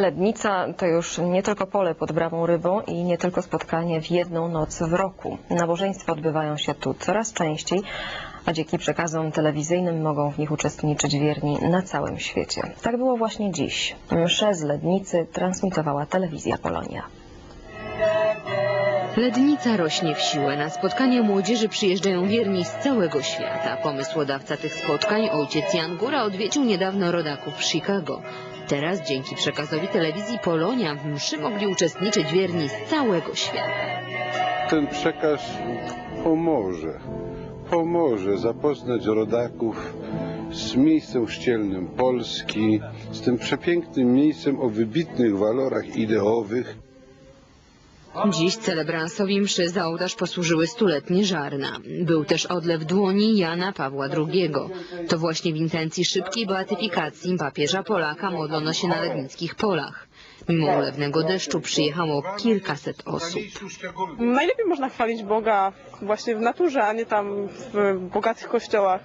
Lednica to już nie tylko pole pod bramą rybą i nie tylko spotkanie w jedną noc w roku. Nabożeństwa odbywają się tu coraz częściej, a dzięki przekazom telewizyjnym mogą w nich uczestniczyć wierni na całym świecie. Tak było właśnie dziś. Mszę z Lednicy transmitowała telewizja Polonia. Lednica rośnie w siłę. Na spotkania młodzieży przyjeżdżają wierni z całego świata. Pomysłodawca tych spotkań, ojciec Jan Góra, odwiedził niedawno rodaków w Chicago. Teraz dzięki przekazowi telewizji Polonia w mszy mogli uczestniczyć wierni z całego świata. ten przekaz pomoże, pomoże zapoznać rodaków z miejscem chrzcielnym Polski, z tym przepięknym miejscem o wybitnych walorach ideowych. Dziś celebransowi mszy za ołtarz posłużyły stuletnie żarna. Był też odlew dłoni Jana Pawła II. To właśnie w intencji szybkiej beatyfikacji papieża Polaka modlono się na lednickich polach. Mimo ulewnego deszczu przyjechało kilkaset osób. Najlepiej można chwalić Boga właśnie w naturze, a nie tam w bogatych kościołach.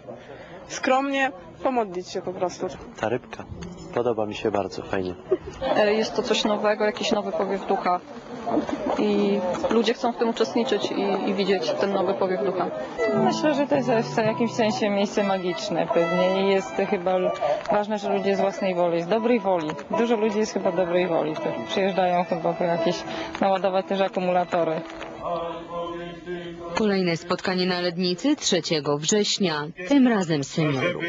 Skromnie pomodlić się po prostu. Ta rybka. Podoba mi się bardzo fajnie. E, Jest to coś nowego, jakiś nowy powiew ducha. I ludzie chcą w tym uczestniczyć i, i widzieć ten nowy powiew ducha. Myślę, że to jest w jakimś sensie miejsce magiczne pewnie i jest chyba ważne, że ludzie z własnej woli, z dobrej woli. Dużo ludzi jest chyba dobrej woli. Przyjeżdżają chyba po jakieś naładować też akumulatory. Kolejne spotkanie na Lednicy 3 września, tym razem seniorów.